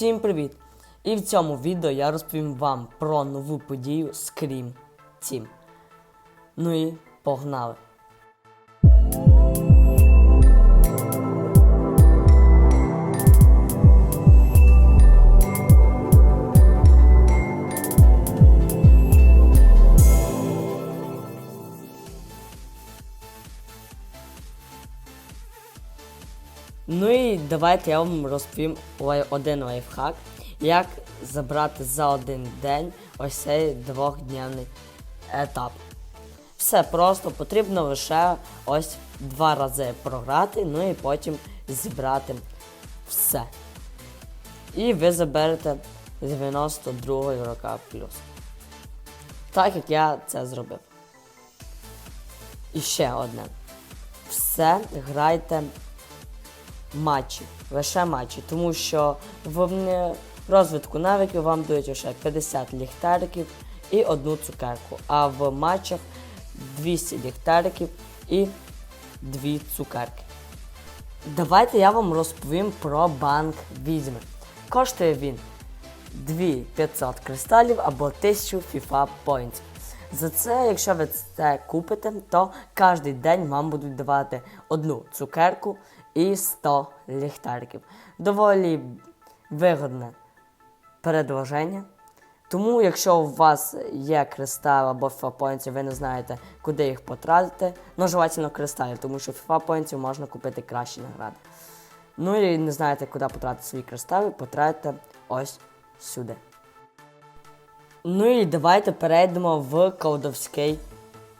Всім привіт! І в цьому відео я розповім вам про нову подію Scream Team. Ну і погнали! Давайте я вам розповім один лайфхак, як забрати за один день ось цей двохдневний етап. Все просто потрібно лише ось два рази програти, ну і потім зібрати все. І ви заберете 92 рока плюс. Так як я це зробив. І ще одне. Все грайте матчі, лише матчі, тому що в розвитку навиків вам дають лише 50 ліхтариків і одну цукерку, а в матчах 200 ліхтариків і 2 цукерки. Давайте я вам розповім про банк відьми. Коштує він 2500 кристалів або 1000 FIFA Points. За це, якщо ви це купите, то кожен день вам будуть давати одну цукерку і 100 ліхтариків. Доволі вигодне предложення. Тому, якщо у вас є кристал або Points, ви не знаєте, куди їх потратити, ну, желательно кристалів, тому що Points можна купити кращі награди. Ну і не знаєте, куди потратити свої кристали, потратьте ось сюди. Ну і давайте перейдемо в колдовський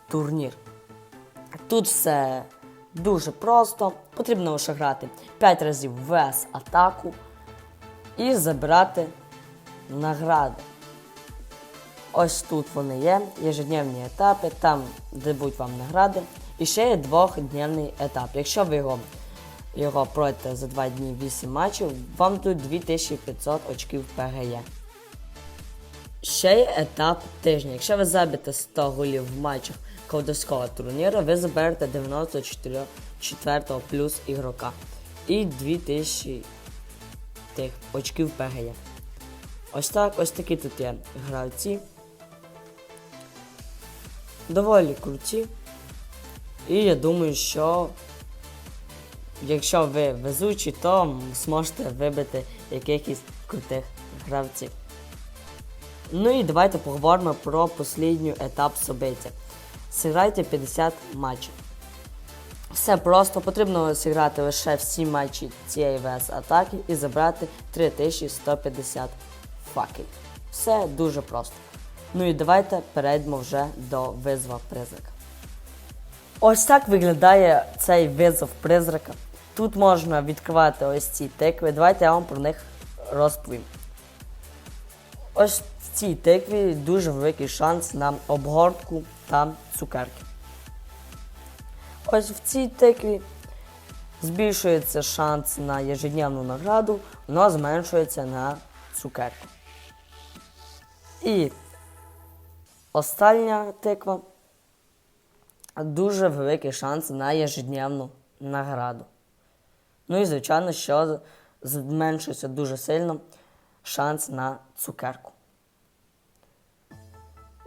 турнір. Тут все дуже просто. Потрібно лише грати 5 разів вес атаку і забирати награди. Ось тут вони є, єжедневні етапи, там дадуть вам награди. І ще є двохдневний етап. Якщо ви його, його пройдете за 2 дні 8 матчів, вам дадуть 2500 очків ПГЄ. Ще є етап тижня. Якщо ви забите 100 голів в матчах колдовського турніру, ви заберете 94 плюс ігрока і 2000 тих очків ПГЄ. Ось так, ось такі тут є гравці. Доволі круті. І я думаю, що якщо ви везучі, то зможете вибити якихось крутих гравців. Ну і давайте поговоримо про послідню етап собиття. Зіграйте 50 матчів. Все просто, потрібно зіграти лише всі матчі цієї ВС атаки і забрати 3150 факелів. Все дуже просто. Ну і давайте перейдемо вже до визва призрака. Ось так виглядає цей визов призрака. Тут можна відкривати ось ці тикви. Давайте я вам про них розповім. Ось в цій тикві дуже великий шанс на обгортку та цукерки. Ось в цій тикві збільшується шанс на ежедневну награду, воно зменшується на цукерку. І остання тиква дуже великий шанс на ежедневну награду. Ну і, звичайно, що зменшується дуже сильно шанс на цукерку.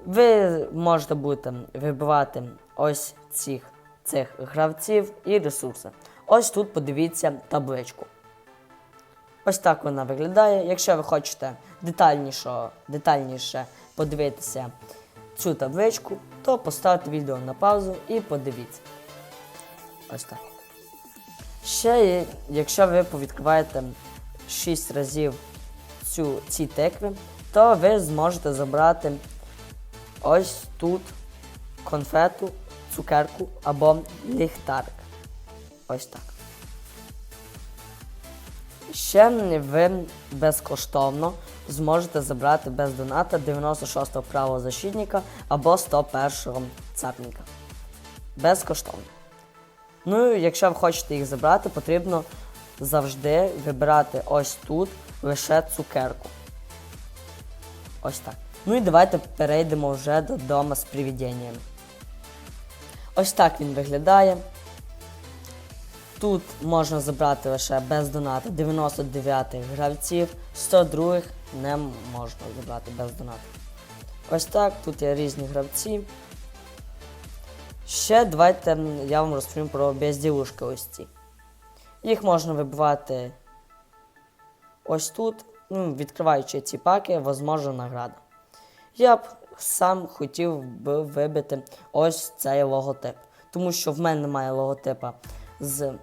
Ви можете будете вибивати ось цих, цих гравців і ресурси. Ось тут подивіться табличку. Ось так вона виглядає. Якщо ви хочете детальніше, детальніше подивитися цю табличку, то поставте відео на паузу і подивіться. Ось так. Ще, якщо ви повідкриваєте 6 разів цю, ці тикви, то ви зможете забрати ось тут конфету, цукерку або ліхтарик. Ось так. Ще ви безкоштовно зможете забрати без доната 96-го правозащитника або 101-го цапника. Безкоштовно. Ну, і якщо ви хочете їх забрати, потрібно завжди вибирати ось тут лише цукерку. Ось так. Ну і давайте перейдемо вже до дома з привіденнями. Ось так він виглядає. Тут можна забрати лише без донату 99 гравців, 102 не можна забрати без донату. Ось так, тут є різні гравці. Ще давайте я вам розповім про безділушки ось ці. Їх можна вибивати ось тут, ну, відкриваючи ці паки, возможна награда. Я б сам хотів би вибити ось цей логотип. Тому що в мене немає логотипа з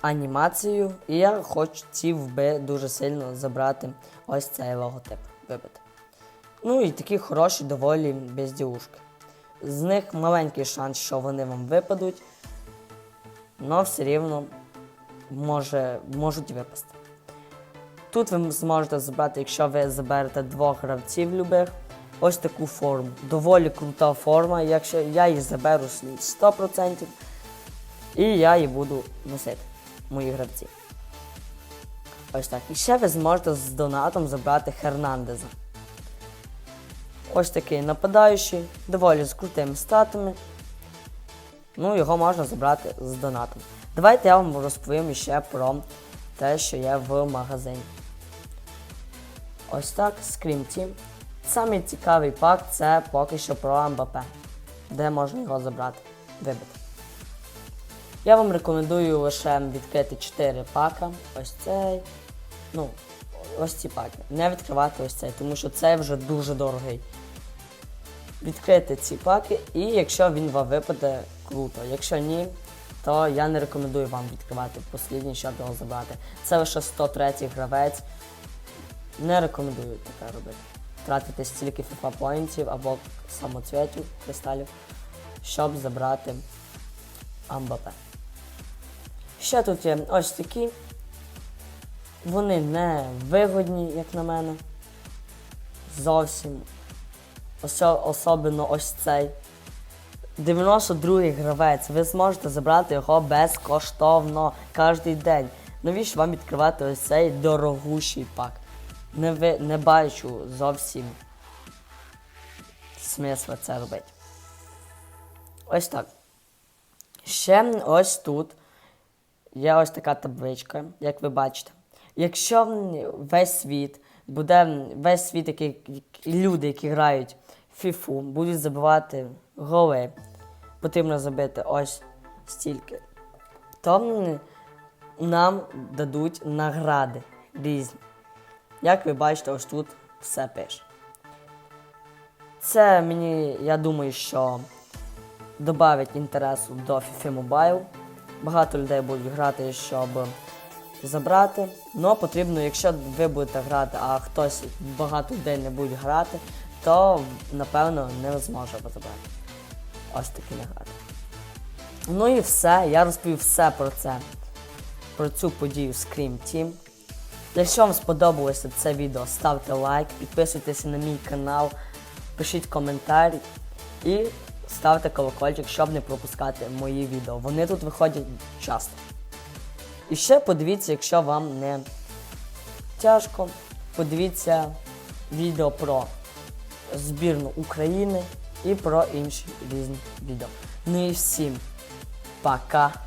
анімацією, і я хотів би дуже сильно забрати ось цей логотип вибити. Ну і такі хороші, доволі безділушки. З них маленький шанс, що вони вам випадуть, але все рівно може, можуть випасти. Тут ви зможете забрати, якщо ви заберете двох гравців любих, ось таку форму. Доволі крута форма, якщо я її заберу 100%, і я її буду носити, мої гравці. Ось так. І ще ви зможете з донатом забрати Хернандеза. Ось такий нападаючий, доволі з крутими статами. Ну, його можна забрати з донатом. Давайте я вам розповім ще про те, що є в магазині. Ось так, Scream Team. Самий цікавий пак це поки що про МБП, де можна його забрати, вибити. Я вам рекомендую лише відкрити 4 пака. Ось цей. Ну, ось ці паки. Не відкривати ось цей, тому що цей вже дуже дорогий. Відкрити ці паки, і якщо він вам випаде, круто. Якщо ні, то я не рекомендую вам відкривати послідній, щоб його забрати. Це лише 103 гравець. Не рекомендую таке робити. Тратити стільки FIFA поінтів або самоцвітів, кристалів, щоб забрати Амбапе. Ще тут є ось такі. Вони не вигодні, як на мене. Зовсім. Осо- особливо ось цей. 92-й гравець. Ви зможете забрати його безкоштовно кожен день. Навіщо вам відкривати ось цей дорогущий пак? Не, ви, не бачу зовсім смисла це робити. Ось так. Ще ось тут є ось така табличка, як ви бачите. Якщо весь світ буде весь світ, який люди, які грають в фіфу, будуть забивати голи, потрібно забити ось стільки, то нам дадуть награди різні. Як ви бачите, ось тут все пише. Це мені, я думаю, що додавить інтересу до FIFA Mobile. Багато людей будуть грати, щоб забрати. Ну, потрібно, якщо ви будете грати, а хтось багато людей не буде грати, то напевно не зможе забрати. Ось такі награди. Ну і все. Я розповів все про це, про цю подію Scream Team. Якщо вам сподобалося це відео, ставте лайк, підписуйтесь на мій канал, пишіть коментарі і ставте колокольчик, щоб не пропускати мої відео. Вони тут виходять часто. І ще подивіться, якщо вам не тяжко, подивіться відео про збірну України і про інші різні відео. Ну і всім пока!